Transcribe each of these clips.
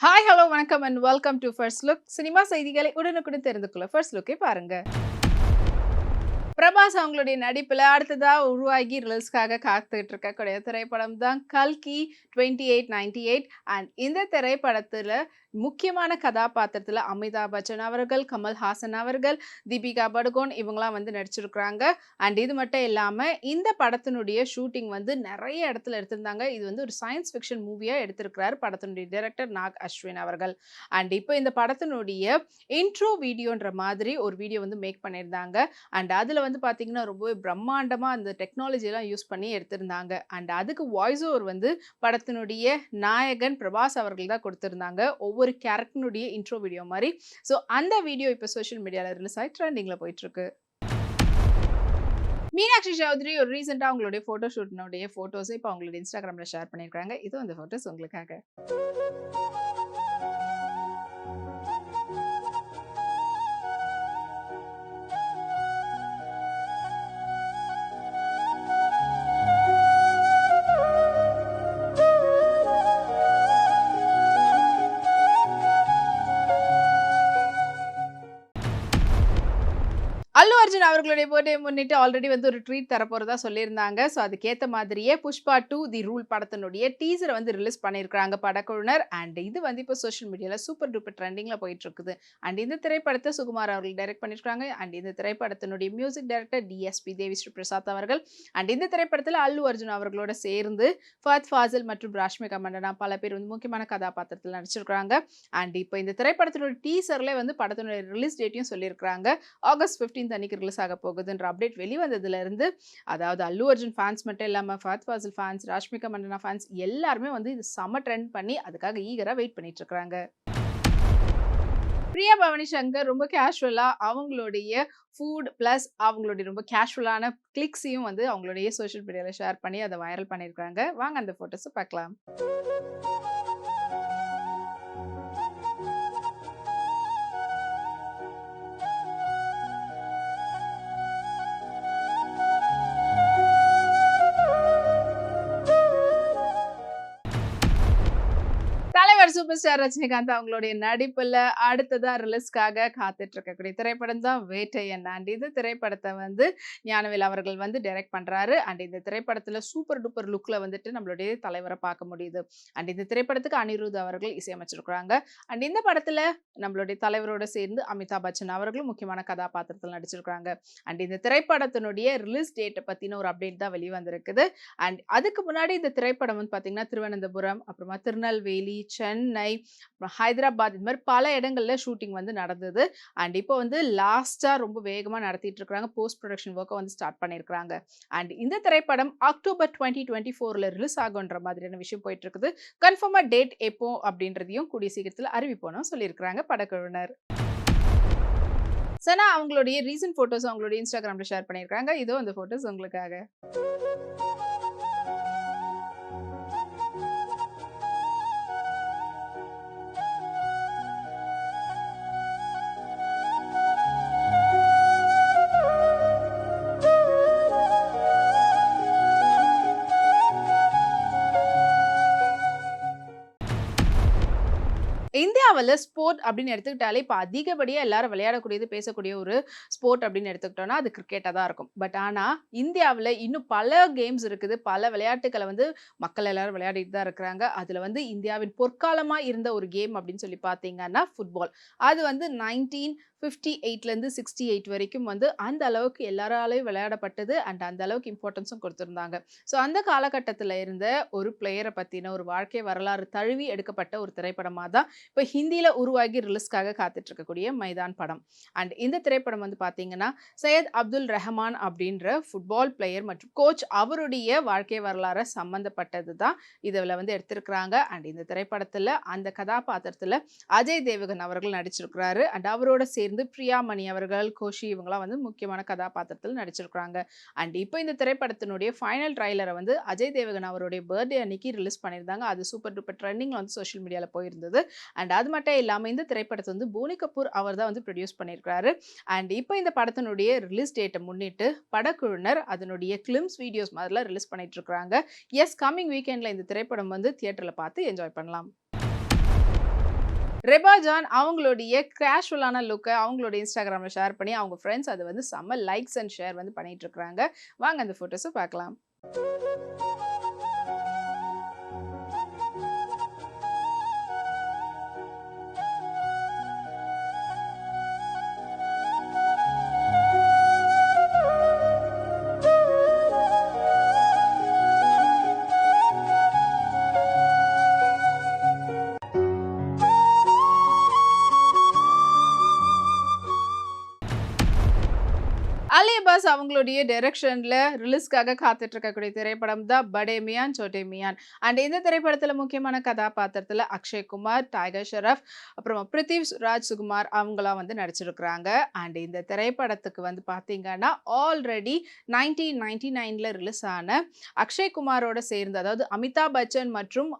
Hi hello வணக்கம் and welcome to first look cinema செய்திகளை உடனுக்குடன் தெரிந்து கொள்ள ஃபர்ஸ்ட் லுக்கை பாருங்க. பிரபாஸ் அவங்களுடைய நடிப்புல அடுத்ததா உருவாகி ரிலீஸ்க்காக காத்துக்கிட்டு இருக்கக்கூடிய திரைப்படம் தான் கல்கி twenty eight ninety eight and இந்த திரைப்படத்துல முக்கியமான கதாபாத்திரத்தில் அமிதாப் பச்சன் அவர்கள் கமல்ஹாசன் அவர்கள் தீபிகா படுகோன் இவங்களாம் வந்து நடிச்சிருக்கிறாங்க. அண்ட் இது மட்டும் இல்லாமல் இந்த படத்தினுடைய ஷூட்டிங் வந்து நிறைய இடத்துல எடுத்திருந்தாங்க. இது வந்து ஒரு சயின்ஸ் ஃபிக்ஷன் மூவியாக எடுத்திருக்கிறார் படத்தினுடைய டைரக்டர் நாக் அஸ்வின் அவர்கள். அண்ட் இப்போ இந்த படத்தினுடைய இன்ட்ரோ வீடியோன்ற மாதிரி ஒரு வீடியோ வந்து மேக் பண்ணியிருந்தாங்க. அண்ட் அதில் வந்து பார்த்தீங்கன்னா ரொம்பவே பிரம்மாண்டமாக அந்த டெக்னாலஜிலாம் யூஸ் பண்ணி எடுத்திருந்தாங்க. அண்ட் அதுக்கு வாய்ஸ் ஓவர் வந்து படத்தினுடைய நாயகன் பிரபாஸ் அவர்கள் தான் கொடுத்துருந்தாங்க. ஒவ்வொரு கேரக்டனுடைய இன்ட்ரோ வீடியோ மாதிரி. ஸோ அந்த வீடியோ இப்போ சோஷியல் மீடியாவில் ரிலீஸ் ஆகி ட்ரெண்டிங்கில் போயிட்டுருக்கு. மீனாட்சி சௌத்ரி ஒரு ரீசெண்டாக அவங்களுடைய ஃபோட்டோ ஷூட்னுடைய ஃபோட்டோஸை இப்போ அவங்களுடைய இன்ஸ்டாகிராமில் ஷேர் பண்ணியிருக்காங்க. இது அந்த ஃபோட்டோஸ் உங்களுக்காக. அர்ஜுன் அவர்களுடைய பர்த்டே முன்னிட்டு ஆல்ரெடி வந்து ஒரு ட்ரீட் தரப்போகிறதா சொல்லியிருந்தாங்க. ஸோ அதுக்கேற்ற மாதிரியே புஷ்பா டூ தி ரூல் படத்தினுடைய டீசரை வந்து ரிலீஸ் பண்ணியிருக்கிறாங்க படக்குழுனர் அண்ட் இது வந்து இப்போ சோஷியல் மீடியாவில் சூப்பர் டூப்பர் ட்ரெண்டிங்கில் போயிட்டுருக்குது. அண்ட் இந்த திரைப்படத்தை சுகுமார் அவர்கள் டைரக்ட் பண்ணியிருக்காங்க. அண்ட் இந்த திரைப்படத்தினுடைய music director DSP Devi Prasad அவர்கள். அண்ட் இந்த திரைப்படத்தில் அல்லு அர்ஜுன் அவர்களோட சேர்ந்து ஃபத் ஃபாசில் மற்றும் ராஷ்மிகா மண்டனா பல பேர் வந்து முக்கியமான கதாபாத்திரத்தில் நடிச்சிருக்காங்க அண்ட் இப்போ இந்த திரைப்படத்தினுடைய டீசர்லேயே வந்து படத்தினுடைய ரிலீஸ் டேட்டையும் சொல்லியிருக்காங்க ஆகஸ்ட் 15th அன்னைக்கு ரிலீஸ் ஆக போகுதுன்ற அப்டேட் வெளிவந்ததுலேருந்து அதாவது அல்லு அர்ஜுன் ஃபேன்ஸ் மட்டும் இல்லாமல் ஃபஹத் ஃபாசில் ஃபேன்ஸ் ராஷ்மிகா மண்டனா ஃபேன்ஸ் எல்லாருமே வந்து இது செம ட்ரெண்ட் பண்ணி அதுக்காக ஈகரா வெயிட் பண்ணிட்டு இருக்காங்க. பிரியா பவனி சங்கர் ரொம்ப கேஷுவலாக அவங்களுடைய ஃபுட் ப்ளஸ் அவங்களுடைய ரொம்ப கேஷுவலான கிளிக்ஸையும் வந்து அவங்களுடைய சோஷியல் மீடியாவில் ஷேர் பண்ணி அதை வைரல் பண்ணியிருக்காங்க வாங்க அந்த ஃபோட்டோஸை பார்க்கலாம். சூப்பர் ஸ்டார் ரஜினிகாந்த் அவங்களுடைய நடிப்புல அடுத்ததா ரிலீஸ்க்காக காத்துட்டு இருக்கக்கூடிய திரைப்படம் தான் வேட்டையன் அண்ட் இந்த திரைப்படத்தை வந்து ஞானவேல் அவர்கள் வந்து டைரக்ட் பண்றாரு. அண்ட் இந்த திரைப்படத்துல சூப்பர் டூப்பர் லுக்ல வந்துட்டு நம்மளுடைய தலைவரை பார்க்க முடியுது. அண்ட் இந்த திரைப்படத்துக்கு அனிருத் அவர்கள் இசையமைச்சிருக்கிறாங்க. அண்ட் இந்த படத்துல நம்மளுடைய தலைவரோட சேர்ந்து அமிதாப் பச்சன் அவர்களும் முக்கியமான கதாபாத்திரத்தில் நடிச்சிருக்கிறாங்க. அண்ட் இந்த திரைப்படத்தினுடைய ரிலீஸ் டேட்டை பத்தின ஒரு அப்டேட் தான் வெளிவந்திருக்குது. அண்ட் அதுக்கு முன்னாடி இந்த திரைப்படம் வந்து பாத்தீங்கன்னா திருவனந்தபுரம் அப்புறமா திருநெல்வேலி சென்னை அப்புறம் ஹைதராபாத் இது மாதிரி பல இடங்கள்ல ஷூட்டிங் வந்து நடந்தது. அண்ட் இப்போ வந்து லாஸ்டா ரொம்ப வேகமாக நடத்திட்டு இருக்கிறாங்க. போஸ்ட் ப்ரொடக்ஷன் ஒர்க்கை வந்து ஸ்டார்ட் பண்ணியிருக்கிறாங்க. அண்ட் இந்த திரைப்படம் அக்டோபர் டுவெண்ட்டி டுவெண்ட்டி ஃபோர்ல ரிலீஸ் ஆகுன்ற மாதிரியான விஷயம் போயிட்டு இருக்குது கன்ஃபார்மா டேட் எப்போ அப்படின்றதையும் கூடிய சீக்கிரத்தில் அறிவிப்போனும் சொல்லியிருக்கிறாங்க படக்குழுவினர். சனா அவங்களுடைய ரீசன்ட் ஃபோட்டோஸ் அவங்களுடைய இன்ஸ்டாகிராம்ல ஷேர் பண்ணியிருக்காங்க இதோ அந்த ஃபோட்டோஸ் உங்களுக்காக. In இந்தியாவில் ஸ்போர்ட் அப்படின்னு எடுத்துக்கிட்டாலே இப்போ அதிகப்படியாக எல்லாரும் விளையாடக்கூடியது பேசக்கூடிய ஒரு ஸ்போர்ட் அப்படின்னு எடுத்துக்கிட்டோம்னா அது கிரிக்கெட்டாக தான் இருக்கும். பட் ஆனால் இந்தியாவில் இன்னும் பல கேம்ஸ் இருக்குது. பல விளையாட்டுகளை வந்து மக்கள் எல்லாரும் விளையாடிட்டு தான் இருக்கிறாங்க. அதில் வந்து இந்தியாவின் பொற்காலமாக இருந்த ஒரு கேம் அப்படின்னு சொல்லி பார்த்தீங்கன்னா ஃபுட்பால் அது வந்து நைன்டீன் ஃபிஃப்டி எயிட்லேருந்து சிக்ஸ்டி எயிட் வரைக்கும் வந்து அந்த அளவுக்கு எல்லாராலையும் விளையாடப்பட்டது அண்ட் அந்த அளவுக்கு இம்பார்ட்டன்ஸும் கொடுத்துருந்தாங்க. ஸோ அந்த காலகட்டத்தில் இருந்த ஒரு பிளேயரை பற்றின ஒரு வாழ்க்கை வரலாறு தழுவி எடுக்கப்பட்ட ஒரு திரைப்படமாக தான் இப்போ ஹிந்தியில் உருவாகி ரிலீஸ்க்காக காத்துட்டு இருக்கக்கூடிய மைதான் படம். அண்ட் இந்த திரைப்படம் வந்து பார்த்தீங்கன்னா சையத் அப்துல் ரஹ்மான் அப்படின்ற ஃபுட்பால் பிளேயர் மற்றும் கோச் அவருடைய வாழ்க்கை வரலாறு சம்மந்தப்பட்டது தான் இதில் வந்து எடுத்திருக்கிறாங்க. அண்ட் இந்த திரைப்படத்தில் அந்த கதாபாத்திரத்தில் அஜய் தேவகன் அவர்கள் நடிச்சிருக்கிறாரு. அண்ட் அவரோட சேர்ந்து பிரியாமணி அவர்கள் கோஷி இவங்களாம் வந்து முக்கியமான கதாபாத்திரத்தில் நடிச்சிருக்கிறாங்க. அண்ட் இப்போ இந்த திரைப்படத்தினுடைய ஃபைனல் ட்ரைலரை வந்து அஜய் தேவகன் அவருடைய பர்த்டே அன்னைக்கு ரிலீஸ் பண்ணியிருந்தாங்க. அது சூப்பர் டூப்பர் ட்ரெண்டிங்கில் வந்து சோஷியல் மீடியாவில் போயிருந்தது. அண்ட் அது மட்டும் இல்லாமல் இந்த திரைப்படத்தை வந்து போனி கபூர் அவர் தான் வந்து ப்ரொடியூஸ் பண்ணியிருக்கிறாரு. அண்ட் இப்போ இந்த படத்தினுடைய ரிலீஸ் டேட்டை முன்னிட்டு படக்குழுவினர் அதனுடைய கிளிம்ஸ் வீடியோஸ் மாதிரிலாம் ரிலீஸ் பண்ணிட்டு இருக்காங்க எஸ் கம்மிங் வீக்கெண்டில் இந்த திரைப்படம் வந்து தியேட்டரில் பார்த்து என்ஜாய் பண்ணலாம். ரெபா ஜான் அவங்களுடைய கேஷுவலான லுக்கை அவங்களோட இன்ஸ்டாகிராமில் ஷேர் பண்ணி அவங்க ஃப்ரெண்ட்ஸ் அதை வந்து செம்ம லைக்ஸ் அண்ட் ஷேர் வந்து பண்ணிட்டு இருக்கிறாங்க வாங்க அந்த ஃபோட்டோஸை பார்க்கலாம். அலி அவங்களுடைய டைரக்ஷனில் ரிலீஸ்க்காக காத்துட்டு இருக்கக்கூடிய திரைப்படம் தான் படே மியான் சோட்டே மியான் அண்ட் இந்த திரைப்படத்தில் முக்கியமான கதாபாத்திரத்தில் அக்ஷய் குமார் டைகர் ஷெரஃப் அப்புறம் பிரித்திவ் ராஜ் சுகுமார் அவங்களாம் வந்து நடிச்சிருக்கிறாங்க. அண்ட் இந்த திரைப்படத்துக்கு வந்து பார்த்தீங்கன்னா ஆல்ரெடி நைன்டீன் நைன்டி நைனில் ரிலீஸ் ஆன அக்ஷய்குமாரோட சேர்ந்து அதாவது அமிதாப் பச்சன் மற்றும்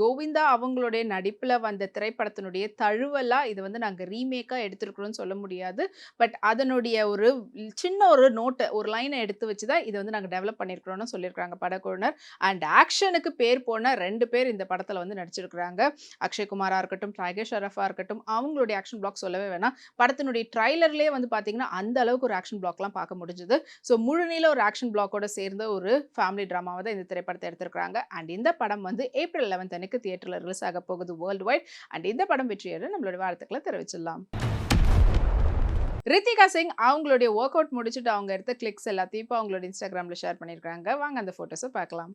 கோவிந்தா அவங்களுடைய நடிப்பில் வந்த திரைப்படத்தினுடைய தழுவலாக இது வந்து நாங்கள் ரீமேக்காக எடுத்திருக்கிறோம்னு சொல்ல முடியாது. பட் அதனுடைய ஒரு சின்ன ஒரு நோட்டை ஒரு லைனை எடுத்து வச்சு தான் இதை வந்து நாங்கள் டெவலப் பண்ணியிருக்கிறோம்னு சொல்லியிருக்காங்க படக்குழுனர் அண்ட் ஆக்ஷனுக்கு பேர் போன ரெண்டு பேர் இந்த படத்தில் வந்து நடிச்சிருக்கிறாங்க. அக்ஷய்குமாரா இருக்கட்டும் டைகர் அரஃபாக இருக்கட்டும் அவங்களுடைய ஆக்ஷன் பிளாக் சொல்லவே வேணாம். படத்தினுடைய ட்ரைலர்லேயே வந்து பார்த்தீங்கன்னா அந்த அளவுக்கு ஒரு ஆக்ஷன் பிளாக்லாம் பார்க்க முடிஞ்சுது. ஸோ முழுநீள ஒரு ஆக்ஷன் பிளாக்கோட சேர்ந்த ஒரு ஃபேமிலி ட்ராமாவை தான் இந்த திரைப்படத்தை எடுத்திருக்கிறாங்க. அண்ட் இந்த படம் வந்து ஏப்ரல் லெவன்த் அன்னைக்கு தியேட்டரில் ரிலீஸ் ஆக போகுது வேர்ல்டு வைட் அண்ட் இந்த படம் வெற்றியேற நம்மளோட வாழ்த்துக்களை தெரிவிச்சிடலாம். ரித்திகா சிங் அவங்களுடைய ஒர்க் அவுட் முடிச்சுட்டு அவங்க எடுத்த கிளிக்ஸ் எல்லாத்தையும் இப்போ அவங்களோட இன்ஸ்டாகிராமில் ஷேர் பண்ணியிருக்காங்க வாங்க அந்த ஃபோட்டோஸை பார்க்கலாம்.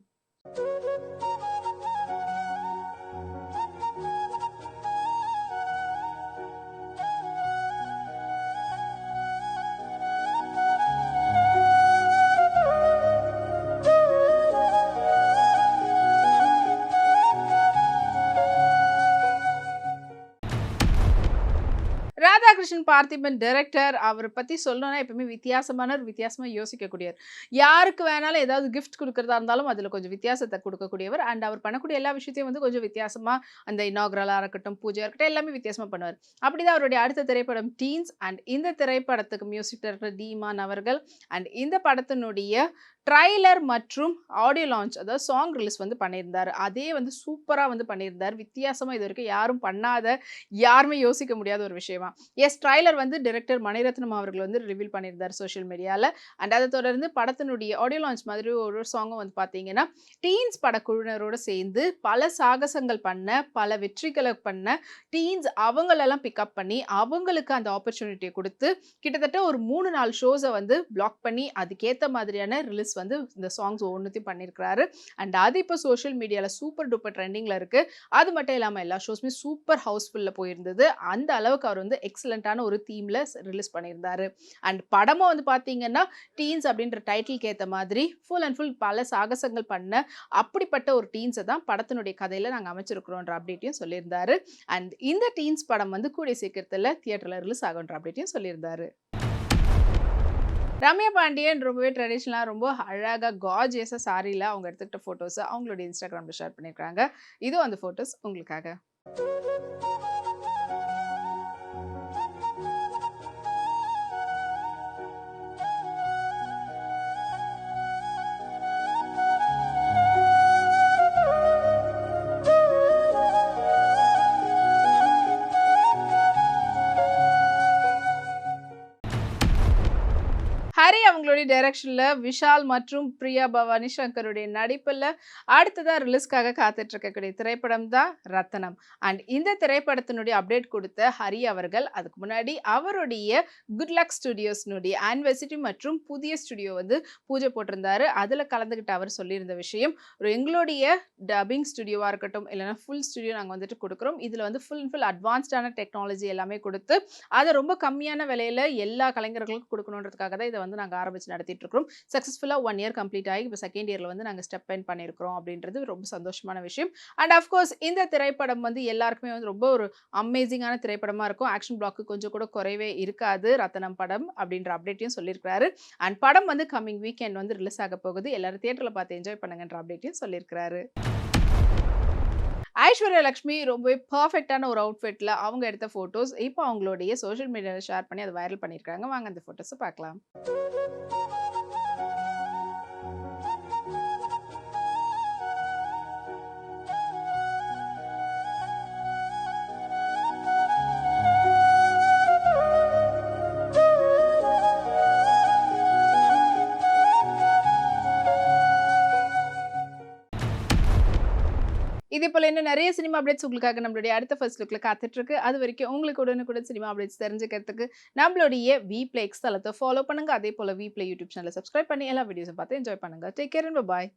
ராதாகிருஷ்ணன் பார்த்திபன் டைரக்டர் அவரை பற்றி சொல்லணும்னா எப்பவுமே வித்தியாசமானவர் வித்தியாசமாக யோசிக்கக்கூடியவர். யாருக்கு வேணாலும் ஏதாவது கிஃப்ட் கொடுக்குறதா இருந்தாலும் அதில் கொஞ்சம் வித்தியாசத்தை கொடுக்கக்கூடியவர். அண்ட் அவர் பண்ணக்கூடிய எல்லா விஷயத்தையும் வந்து கொஞ்சம் வித்தியாசமாக அந்த இனாகரலாக இருக்கட்டும் பூஜையாக இருக்கட்டும் எல்லாமே வித்தியாசமாக பண்ணுவார். அப்படிதான் அவருடைய அடுத்த திரைப்படம் டீன்ஸ் அண்ட் இந்த திரைப்படத்துக்கு மியூசிக் டைரக்டர் தீமான் அவர்கள். அண்ட் இந்த படத்தினுடைய ட்ரைலர் மற்றும் ஆடியோ லான்ச் அதாவது சாங் ரிலீஸ் வந்து பண்ணியிருந்தார். அதே வந்து சூப்பராக வந்து பண்ணியிருந்தார். வித்தியாசமாக இது வரைக்கும் யாரும் பண்ணாத யாருமே யோசிக்க முடியாத ஒரு விஷயமா. எஸ் ட்ரைலர் வந்து டைரக்டர் மணிரத்னம் அவர்கள் வந்து ரிவீல் பண்ணியிருந்தார் சோஷியல் மீடியாவில் அண்ட் அதை தொடர்ந்து படத்தினுடைய ஆடியோ லான்ச் மாதிரி ஒரு சாங்கும் வந்து பார்த்தீங்கன்னா டீன்ஸ் படக்குழுவினரோடு சேர்ந்து பல சாகசங்கள் பண்ண பல வெற்றிகளை பண்ண டீன்ஸ் அவங்களெல்லாம் பிக்கப் பண்ணி அவங்களுக்கு அந்த ஆப்பர்ச்சுனிட்டியை கொடுத்து கிட்டத்தட்ட ஒரு மூணு நாலு ஷோஸை வந்து பிளாக் பண்ணி அதுக்கேற்ற மாதிரியான ரிலீஸ் வந்து இந்த சாங்ஸ் ஒன்றுத்தையும் பண்ணியிருக்கிறாரு அண்ட் அது இப்போ சோஷியல் மீடியாவில் சூப்பர் டூப்பர் ட்ரெண்டிங்கில் இருக்குது அது மட்டும் இல்லாமல் எல்லா ஷோஸுமே சூப்பர் ஹவுஸ்ஃபுல்லில் போயிருந்தது. அந்த அளவுக்கு அவர் வந்து எக்ஸலண்ட்டான ஒரு தீமில் ரிலீஸ் பண்ணியிருந்தாரு. அண்ட் படமும் வந்து பார்த்தீங்கன்னா டீன்ஸ் அப்படின்ற டைட்டிலுக்கு ஏற்ற மாதிரி ஃபுல் அண்ட் ஃபுல் பல சாகசங்கள் பண்ண அப்படிப்பட்ட ஒரு டீன்ஸை தான் படத்தினுடைய கதையில் நாங்கள் அமைச்சிருக்கிறோன்ற அப்டேட்டையும் சொல்லியிருந்தாரு. அண்ட் இந்த டீன்ஸ் படம் வந்து கூடிய சீக்கிரத்தில் தியேட்டரில் ரிலீஸ் ஆகுன்ற அப்டேட்டையும் சொல்லியிருந்தாரு. ரம்யா பாண்டியன் ரொம்பவே ட்ரெடிஷ்னலாக ரொம்ப அழகாக காஜியஸாக சாரியில் அவங்க எடுத்துக்கிட்ட ஃபோட்டோஸை அவங்களோட இன்ஸ்டாகிராமில் ஷேர் பண்ணியிருக்காங்க இதுவும் அந்த ஃபோட்டோஸ் உங்களுக்காக. ஹரி அவங்களுடைய டைரக்ஷனில் விஷால் மற்றும் பிரியா பவானி சங்கருடைய நடிப்பில் அடுத்ததாக ரிலீஸ்க்காக காத்துட்டு இருக்கக்கூடிய திரைப்படம் தான் ரத்தனம். அண்ட் இந்த திரைப்படத்தினுடைய அப்டேட் கொடுத்த ஹரி அவர்கள் அதுக்கு முன்னாடி அவருடைய குட் லக் ஸ்டுடியோஸ்னுடைய ஆனிவர்சிட்டி மற்றும் புதிய ஸ்டுடியோ வந்து பூஜை போட்டிருந்தாரு. அதில் கலந்துக்கிட்டு அவர் சொல்லியிருந்த விஷயம் ஒரு எங்களுடைய டப்பிங் ஸ்டுடியோவாக இருக்கட்டும் இல்லைன்னா ஃபுல் ஸ்டுடியோ நாங்கள் வந்துட்டு கொடுக்குறோம். இதில் வந்து ஃபுல் அண்ட் ஃபுல் அட்வான்ஸ்டான டெக்னாலஜி எல்லாமே கொடுத்து அதை ரொம்ப கம்மியான விலையில் எல்லா கலைஞர்களுக்கும் கொடுக்கணுன்றதுக்காக தான் இதை வந்து நாங்கள் ஆரம்பிச்சு நடத்திட்டுருக்கிறோம். சக்ஸஸ்ஃபுல்லாக ஒன் இயர் கம்ப்ளீட் ஆகி இப்போ செகண்ட் இயரில் வந்து நாங்கள் ஸ்டெப் இன் பண்ணியிருக்கிறோம் அப்படின்றது ரொம்ப சந்தோஷமான விஷயம். அண்ட் அஃப்கோர்ஸ் இந்த திரைப்படம் வந்து எல்லாருக்குமே வந்து ரொம்ப ஒரு அமேசிங்கான திரைப்படமாக இருக்கும். ஆக்ஷன் பிளாக்கு கொஞ்சம் கூட குறைவே இருக்காது. ரத்தனம் படம் அப்படின்ற அப்டேட்டையும் சொல்லியிருக்கிறாரு. அண்ட் படம் வந்து கம்மிங் வீக்கெண்ட் வந்து ரிலீஸ் ஆக போகுது. எல்லாரும் தியேட்டரில் பார்த்து என்ஜாய் பண்ணுங்கன்ற அப்டேட்டையும் சொல்லியிருக்கிறாரு. ஐஸ்வர்யா லக்ஷ்மி ரொம்பவே பர்ஃபெக்டான ஒரு அவுட்ஃபிட்டில் அவங்க எடுத்த ஃபோட்டோஸ் இப்போ அவங்களுடைய சோஷியல் மீடியாவில் ஷேர் பண்ணி அதை வைரல் பண்ணியிருக்காங்க. வாங்க அந்த ஃபோட்டோஸை பார்க்கலாம். இதே போல இன்னும் நிறைய சினிமா அப்டேட்ஸ் உங்களுக்காக நம்மளுடைய அடுத்த ஃபர்ஸ்ட் லுக்கில் காத்துட்ருக்கு. அது வரைக்கும் உங்களுக்கு உடனுக்குடன் சினிமா அப்டேட்ஸ் தெரிஞ்சுக்கிறதுக்கு நம்மளுடைய வி பிளே எக்ஸ் தளத்தை ஃபாலோ பண்ணுங்க. அதே போல வி பிளே யூடியூப் சேனலை சப்ஸ்கிரைப் பண்ணி எல்லா வீடியோஸும் பார்த்து என்ஜாய் பண்ணுங்க. Take care and bye